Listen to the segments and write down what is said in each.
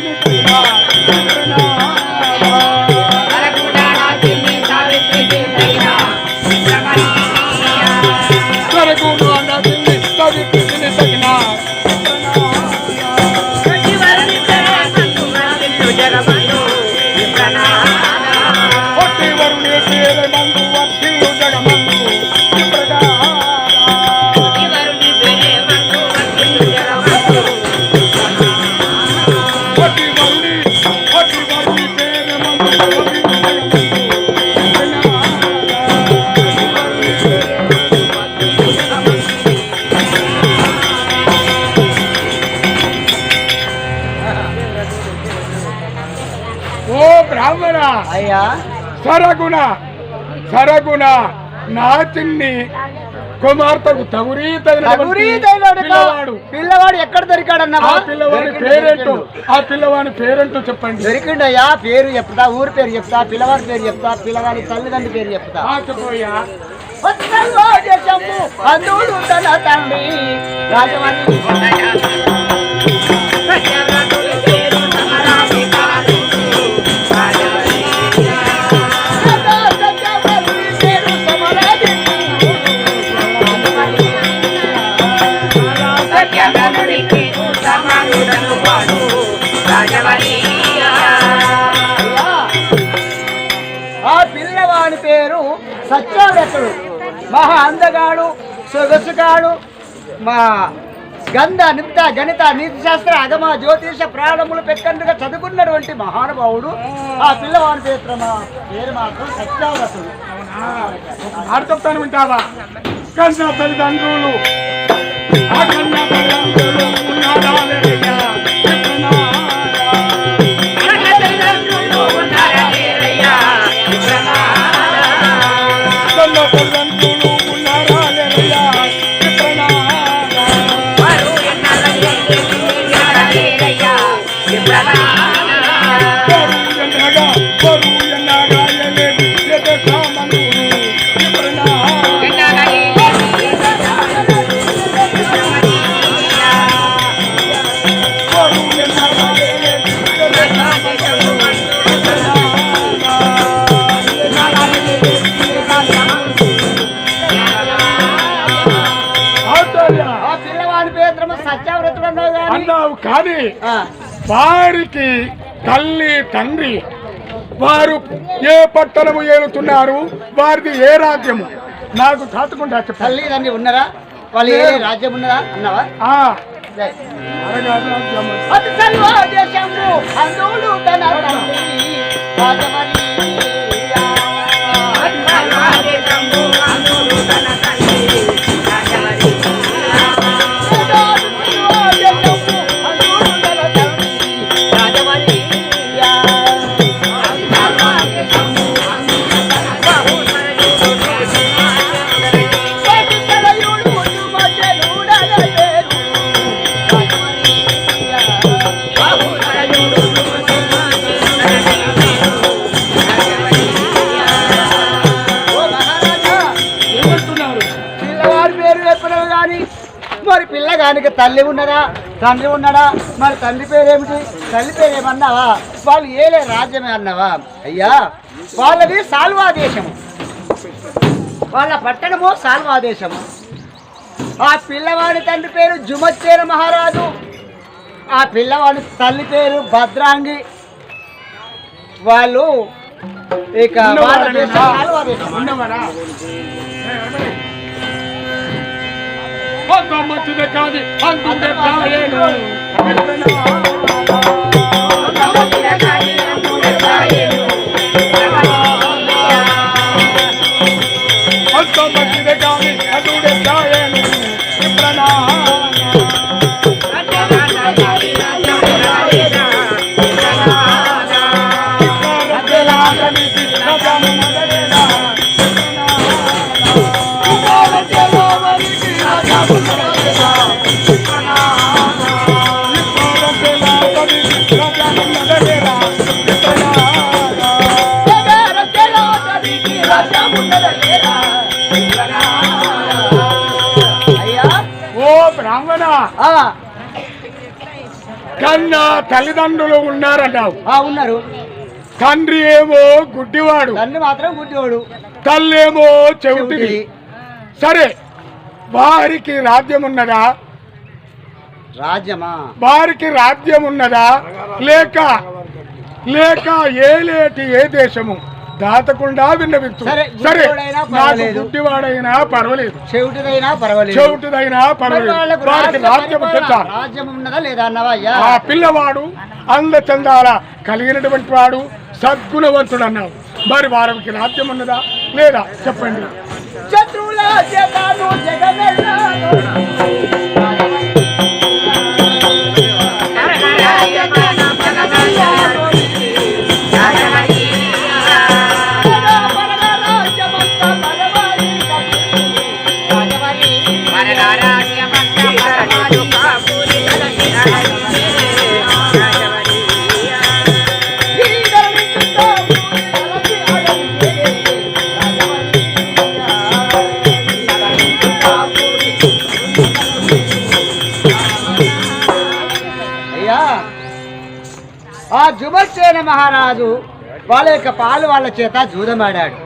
తిని సరగుణ సరగుణ నా చిన్ని కుమార్తెకు పిల్లవాడు. పిల్లవాడు ఎక్కడ దొరికాడన్నావా ఆ పిల్లవాడి పేరేంటో ఆ పిల్లవాడి పేరేంటో చెప్పండి. దొరికిండయ్యా పేరు చెప్తా ఊరి పేరు చెప్తా పిల్లవాడి పేరు చెప్తా పిల్లవాడి తల్లిదండ్రుల పేరు చెప్తా. చెప్పయ్యా వత్సల్లో దేశము అందుడు తన తండ్రి? రాజమణి మహా అందగాడు సొగసుగాడు మా గంధ నిత్య గణిత నీతి శాస్త్ర అగమ జ్యోతిష ప్రాణములు పెక్కండుగా చదువుకున్నటువంటి మహానుభావుడు. ఆ పిల్లవాడి పేరు మా- పేరు మాత్రం సత్యవ్రతుడు ఆడ చెప్తాను వింటావా? కన్న తల్లిదండ్రులు కానీ అన్నావు కానీ వారికి తల్లి తండ్రి వారు ఏ పట్టణము ఏలుతున్నారు? వారిది ఏ రాజ్యము? నాకు కాచుకుంటా చెప్పాలి తల్లిదండ్రి ఉన్నారా? వాళ్ళు ఏ రాజ్యం ఉన్నదా అన్నావా. అతి సర్వ దేశము అందుడు తన తల్లి ఉన్నదా తండ్రి ఉన్నాడా? మరి తండ్రి పేరు ఏమిటి తల్లి పేరు ఏమన్నావా వాళ్ళు ఏలే రాజ్యమే అన్నావా? అయ్యా వాళ్ళది సాల్వా దేశము. వాళ్ళ పట్టణము సాల్వా దేశము. ఆ పిల్లవాడి తండ్రి పేరు జుమచ్చేర మహారాజు. ఆ పిల్లవాడి తల్లి పేరు భద్రాంగి. వాళ్ళు ఇక వాళ్ళ దేశం సాల్వా దేశం ఉన్నవారా తల్లిదండ్రులు ఉన్నారన్నావు. ఆ ఉన్నారు. తండ్రి ఏమో గుడ్డివాడు. తండ్రి మాత్రం గుడ్డివాడు. తల్లేమో చెవిటిది. చెవిటి. సరే వారికి రాజ్యం ఉన్నదా? రాజ్యమా? వారికి రాజ్యం ఉన్నదా? లేక లేక ఏలేటి ఏ దేశము? దాతకుండా విన్నవించు సరే, నాకు. గుడ్డివాడైనా పర్వాలేదు. చెవిటిదైనా పర్వాలేదు. చెవిటిదైనా పర్వాలేదు. వారికి రాజ్య ఉన్నదా లేదా అన్నవా అయ్యా? ఆ పిల్లవాడు అందచందాల కలిగినటువంటి వాడు సద్గుణవంతుడు అన్నావు. మరి వారికి రాజ్యం ఉన్నదా లేదా? చెప్పండి. శత్రువుల చేతాను మహారాజు వాళ్ళ యొక్క పాలు వాళ్ళ చేత జూదమాడాడు.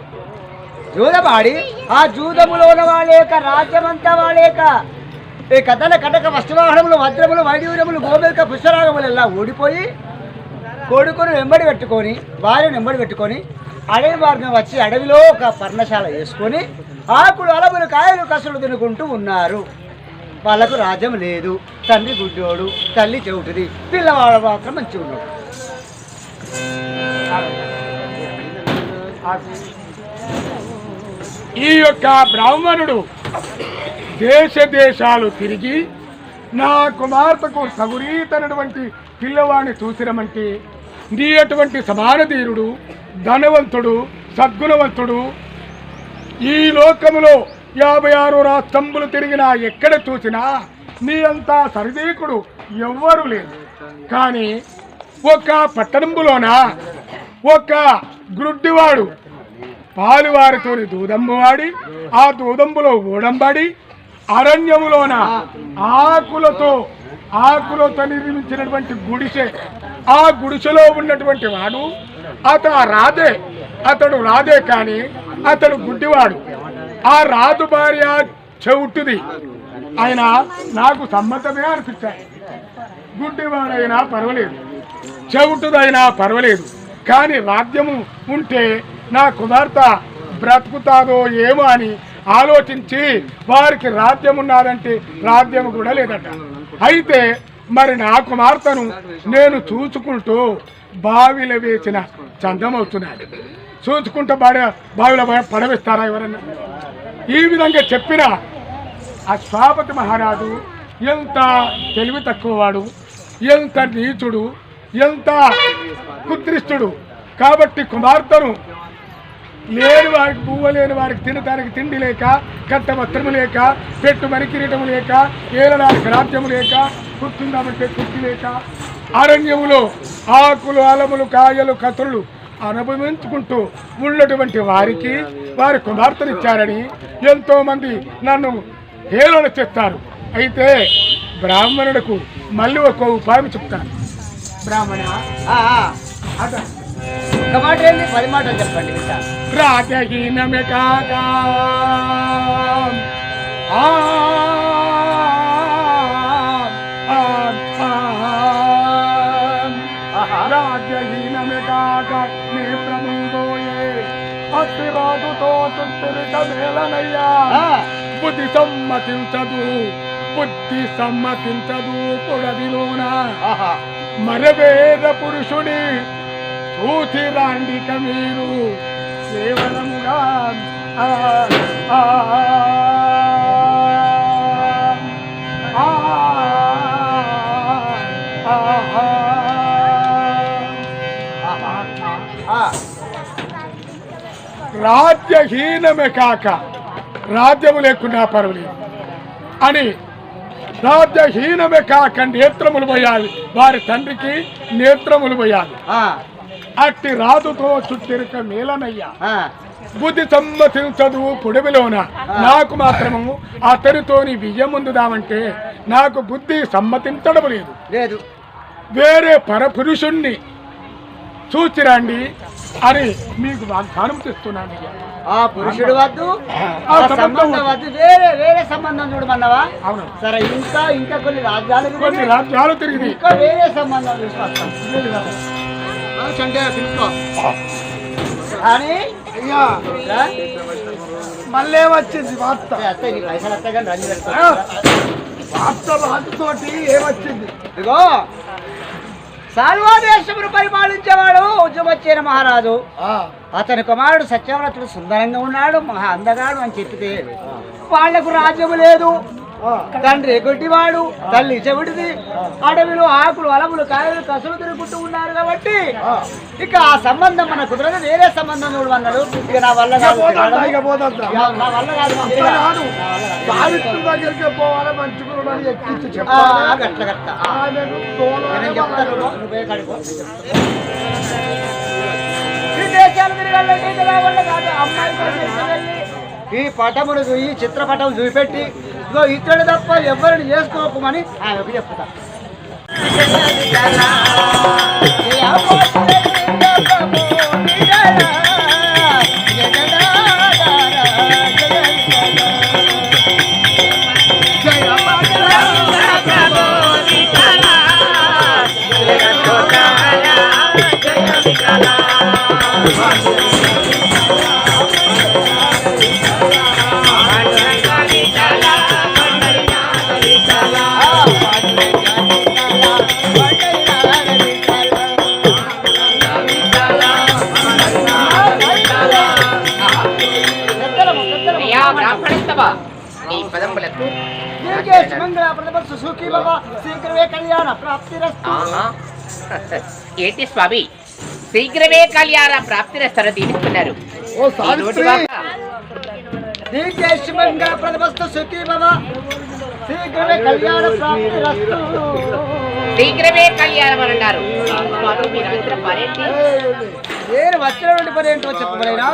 జూదమాడి ఆ జూదములోన వాళ్ళ యొక్క రాజ్యమంతా వాళ్ళ యొక్క ఈ కథల కటక వస్త్రవాహనములు వజ్రములు వైడ్యూరములు గోమేక పుష్పరాగములు ఎలా ఓడిపోయి కొడుకును వెంబడి పెట్టుకొని భార్యను వెంబడి పెట్టుకొని అడవి మార్గం వచ్చి అడవిలో ఒక పర్ణశాల వేసుకొని ఆకులు అలములు కాయలు కసులు తినుకుంటూ ఉన్నారు. వాళ్ళకు రాజ్యం లేదు. తండ్రి గుడ్డోడు తల్లి చెవుటిది. పిల్లవాడు మాత్రం మంచిగా ఉన్నాడు ఈ యొక్క బ్రాహ్మణుడు దేశ దేశాలు తిరిగి నా కుమార్తెకు సగురీతనటువంటి పిల్లవాడిని చూసినమంటే నీ అటువంటి సమానధీరుడు ధనవంతుడు సద్గుణవంతుడు ఈ లోకములో యాభై ఆరు రాష్ట్రంబులు తిరిగినా ఎక్కడ చూసినా నీ అంతా సరిదేకుడు ఎవ్వరు లేదు కానీ ఒక పట్టణంబులోన? ఒక గ్రుడ్డివాడు. పాలువారితోని దూదంబు వాడి ఆ దూదంబులో ఊడంబడి అరణ్యములోన ఆకులతో ఆకులతో నిర్మించినటువంటి గుడిసె ఆ గుడిసెలో ఉన్నటువంటి వాడు అతడు రాధే అతడు రాధే కానీ అతడు గుడ్డివాడు. ఆ రాదు భార్య చెవుట్టుది ఆయన నాకు సమ్మతమే అనిపించాయి. గుడ్డివాడైనా పర్వాలేదు. చెవుటుదైనా పర్వాలేదు. కానీ రాజ్యము ఉంటే నా కుమార్తె బ్రతుకుతాదో ఏమో అని ఆలోచించి వారికి రాజ్యం ఉన్నారంటే రాజ్యం కూడా లేదట. అయితే మరి నా కుమార్తెను నేను చూసుకుంటూ బావిలో వేసిన చందమవుతున్నాడు. చూసుకుంటూ బాడ బావిలో పడవేస్తారా ఎవరన్నా? ఈ విధంగా చెప్పిన ఆ స్వాపతి మహారాజు ఎంత తెలివి తక్కువవాడు ఎంత నీచుడు ఎంత కుత్రిష్టుడు కాబట్టి కుమార్తెను లేని వారికి పువ్వు లేని వారికి తినటానికి తిండి లేక కట్ట వస్త్రము లేక పెట్టు మరి కిరీటము లేక ఏలడానికి రాజ్యము లేక కూర్చుందామంటే కుర్తి లేక అరణ్యములో ఆకులు అలములు కాయలు కథలు అనుభవించుకుంటూ ఉన్నటువంటి వారికి వారి కుమార్తెనిచ్చారని ఎంతోమంది నన్ను హేళన చేస్తారు. అయితే బ్రాహ్మణులకు మళ్ళీ ఒక ఉపాయం చెప్తాను. బ్రాహ్మణ ఒక మాట ఏంది? పది మాటలు చెప్పండి ఇంకా రాజహీనమే ఆహా. రాజ్యహీనమే కాక నేత్రముందోయే అతి రాజుతో చుట్టిరిక మేలనయ్యా. బుద్ధి సమ్మతించదు. బుద్ధి సమ్మతించదు ఆహా. మరవేద పురుషుడి చూసి రాండిక మీరు కేవలముగా. ఆ. రాజ్యహీనమే కాక రాజ్యము లేకున్నా పర్వాలేదు. అని రాజ్యహీనమే కాక నేత్రములు పోయాలి. వారి తండ్రికి నేత్రములు పోయాలి. అట్టి రాజుతో చుట్టిరుక మేలనయ్యా. బుద్ధి సమ్మతించదు పొడివిలోన. నాకు మాత్రము అతనితోని విజయముందుదామంటే నాకు బుద్ధి సమ్మతించడం లేదు. లేదు. వేరే పరపురుషుణ్ణి చూచిరండి. అని మీకు వాగ్దానం తెస్తున్నాను అయ్యా. ఆ పురుషుడు వద్దు ఆ సంబంధం వద్దు. వేరే వేరే సంబంధం చూడమన్నావా? అవును. సరే ఇంకా ఇంకా కొన్ని రాజ్యాలు కొన్ని రాజ్యాలు తిరిగి ఇంకా వేరే సంబంధం తీసుకొస్తాం పిలుచుకో కానీ అయ్యా. మళ్ళీ వచ్చింది వార్త. పైసలు అత్తయ్య కానీ రండి వార్త వార్తతోటి ఏమొచ్చింది? ఇదిగో సాల్వా దేశమును పరిపాలించేవాడు ఉద్యమచ్చిన మహారాజు. అతని కుమారుడు సత్యవ్రతుడు సుందరంగా ఉన్నాడు మహా అందగాడు అని చెప్పితే వాళ్ళకు రాజ్యము లేదు. తండ్రి ఎగుటివాడు తల్లి చెవిటిది. అడవిలో ఆకులు అలములు కాయలు కసులు తిరుగుతూ ఉన్నారు కాబట్టి. ఇక ఆ సంబంధం మన కుదరదు వేరే సంబంధం చూడమన్నాడు ఇక నా వల్ల కాదు. నా కాదు దగ్గరికి పోవాలి నేను చెప్తాను నువ్వే కడుకో దేశాలు తిరగాలంటే కాదు అమ్మాయి ఈ పటమును ఈ చిత్రపటం చూపెట్టి ఇతడు తప్ప ఎవరిని చేసుకోకమని ఆమెకు చెప్తా అయ్యా ఏంటి స్వామి? శీఘ్రమే కళ్యాణ ప్రాప్తిరస్తారు దీనిస్తున్నారు ఓ సావిత్రి! దీర్ఘేశమంగా ప్రథమస్తు సుఖీ బాబా శీఘ్రమే కళ్యాణ ప్రాప్తిరస్తు. శీఘ్రమే కళ్యాణం అని అన్నారు నేను వచ్చిన నుండి పని ఏంటో చెప్పబోయినా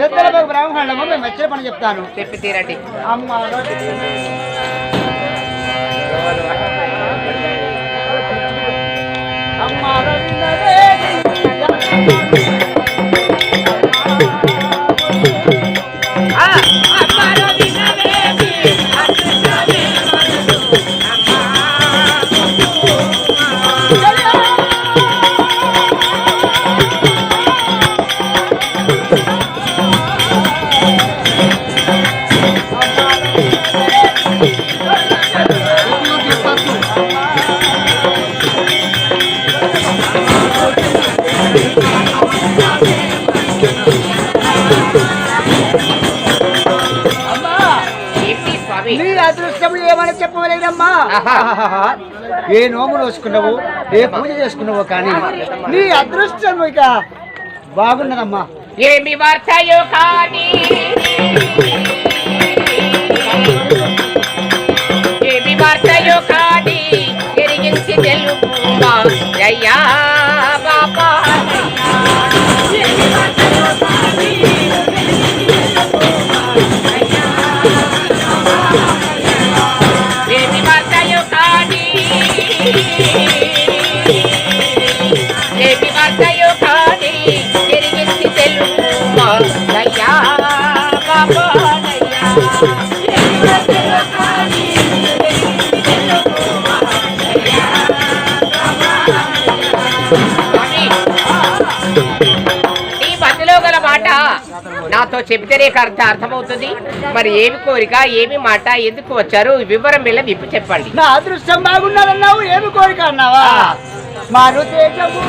పెద్దల బ్రాహ్మణము మేము వచ్చిన పని చెప్తాను. చెప్పి తీరండి. అమ్మ అమ్మ ఏంటి ఏ నోము నోసుకున్నావు ఏ పూజ చేసుకున్నావు కానీ? నీ అదృష్టం ఇక బాగున్నదమ్మా. ఏమి వార్తయో కానీ? ఏమి వార్తయో కానీ? ఎరిగించి తెలుపుమా అయ్యా బాబా ఏమి నాతో చెబితే నీకు అర్థ అర్థమవుతుంది. మరి ఏమి కోరిక ఏమి మాట ఎందుకు వచ్చారు? వివరం మీద విప్పి చెప్పండి. నా అదృష్టం బాగున్నదన్నావు ఏమి కోరిక అన్నావా? మారు తేజము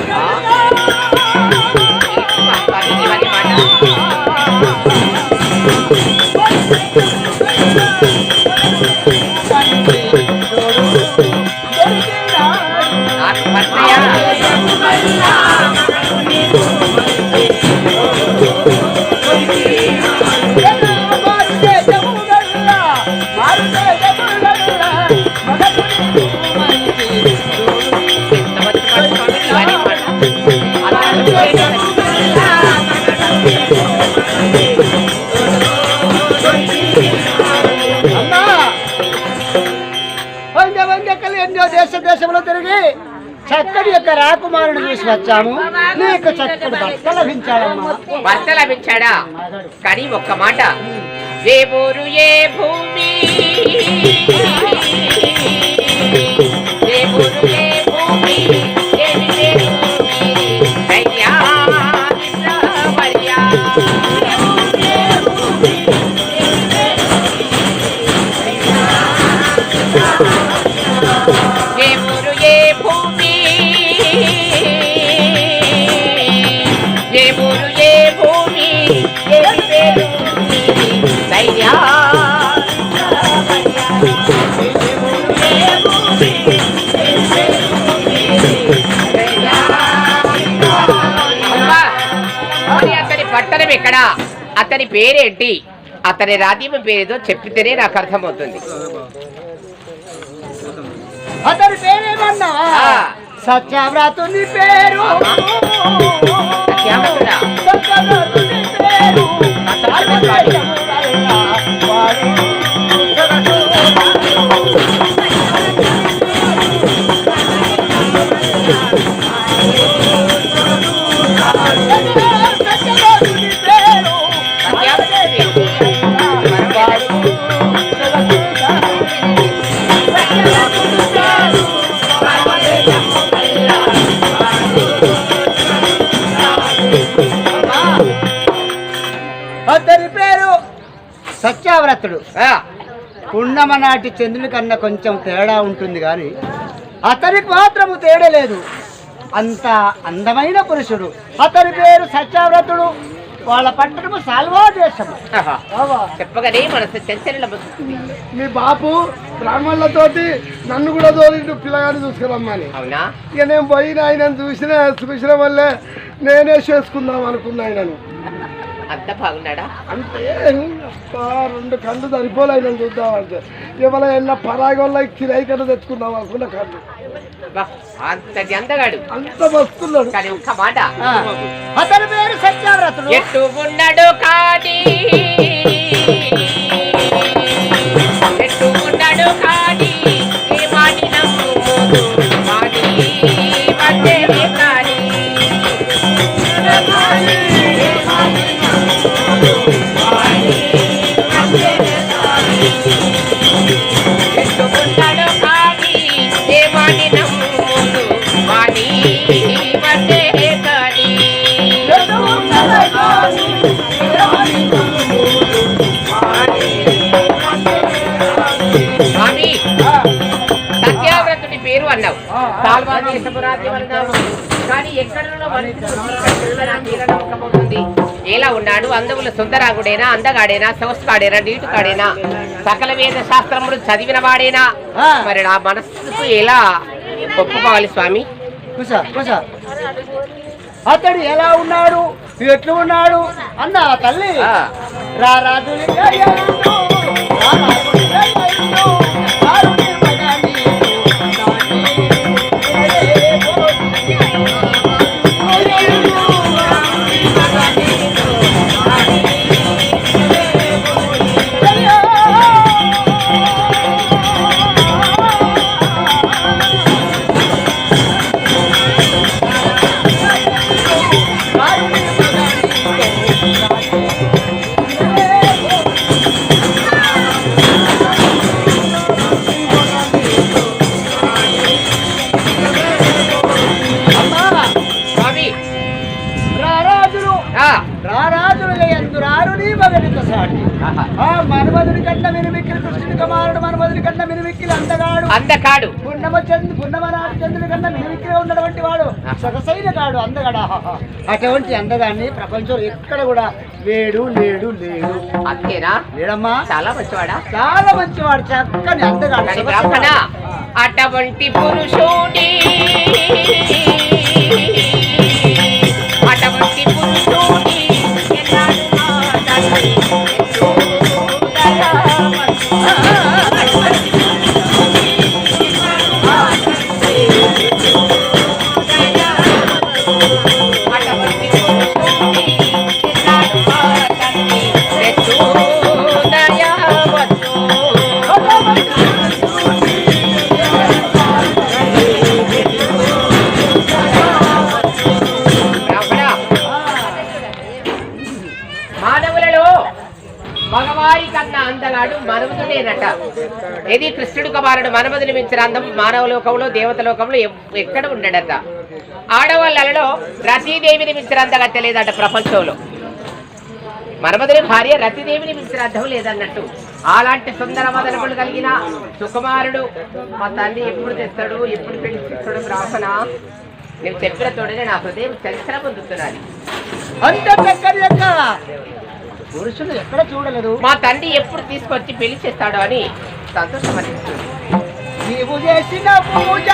ఎన్నో దేశ దేశంలో తిరిగి చక్కటి యొక్క రాకుమారుని చూసి వచ్చాము. నీకు చక్కటి భర్త లభించాడమ్మా. భర్త లభించాడా? కానీ ఒక్క మాట. ఏ ఊరు ఏ భూమి? ఏ ఊరు ఏ ఎక్కడ అతని పేరేంటి? అతని రాజ్యం పేరేదో చెప్పితేనే నాకు అర్థమవుతుంది. అతని పేరేమన్నావా ఆ. సత్యవ్రతుని పేరు? సత్యవ్రతుని పేరు. సత్యావ్రతుడు ఆ, పున్నమ నాటి చంద్రుని కన్నా కొంచెం తేడా ఉంటుంది కానీ అతనికి మాత్రము తేడా లేదు. అంత అందమైన పురుషుడు. అతని పేరు సత్యావ్రతుడు. వాళ్ళ పట్టణము సాల్వా దేశము ఆహా. చెప్పగానే మనసు చంచల మీ బాపు బ్రాహ్మణులతోటి నన్ను కూడా తోలిండు పిల్లగాని చూసుకురమ్మని. అవునా? ఇక నేను పోయిన ఆయనను చూసిన చూసిన వల్లే నేనే చేసుకుందాం అనుకున్నా ఆయనను. అంత బాగున్నాడా? అంటే రెండు కళ్ళు సరిపోలే ఆయన చూద్దామంటే ఎవరైనా పరాగొల్ల కిరాయి కన్నా తెచ్చుకుందాం అనుకున్న కళ్ళు. అంతటి అందగాడు. అంత వస్తున్నాడు కానీ ఒక్క మాట. అతని పేరు సత్యావ్రతుడు. ఎట్టు ఉన్నాడు కానీ సుందరాగుడేనా అందగాడేనా సౌస్కాడేనా నీటుకాడేనా? సకల వేద శాస్త్రములు చదివిన వాడేనా. మరి నా మనస్సుకు ఎలా ఒప్పుకోవాలి స్వామి? అతడు ఎలా ఉన్నాడు? ఎట్లు ఉన్నాడు? అన్న తల్లి. ఆ. అటువంటి అందగాన్ని ప్రపంచంలో ఎక్కడ కూడా లేడు లేడు లేడు. అంతేనా లేడమ్మా. చాలా మంచివాడా? చాలా మంచివాడు చక్కని అందగాడు. అటువంటి పురుషుడి లేనట ఇది కృష్ణుడు కుమారుడు మనమదిని మించిన అందం మానవ లోకంలో దేవత లోకంలో ఎక్కడ ఉండడట? ఆడవాళ్ళలో రతీదేవిని మించిన అందగా తెలియదట ప్రపంచంలో. మరమదుని భార్య రతిదేవిని మించిన అర్థం లేదన్నట్టు. అలాంటి సుందర మదనములు కలిగిన సుకుమారుడు మా తల్లి ఎప్పుడు తెస్తాడు ఎప్పుడు పెళ్ళి చేస్తాడు రాసన? చెప్పిన తోడనే నా హృదయం చరిత్ర పొందుతున్నాను అంత పురుషులు ఎక్కడ చూడలేదు. మా తండ్రి ఎప్పుడు తీసుకొచ్చి పెళ్ళి చేస్తాడు అని సంతోషం అనిపిస్తుంది. నీవు చేసిన పూజ.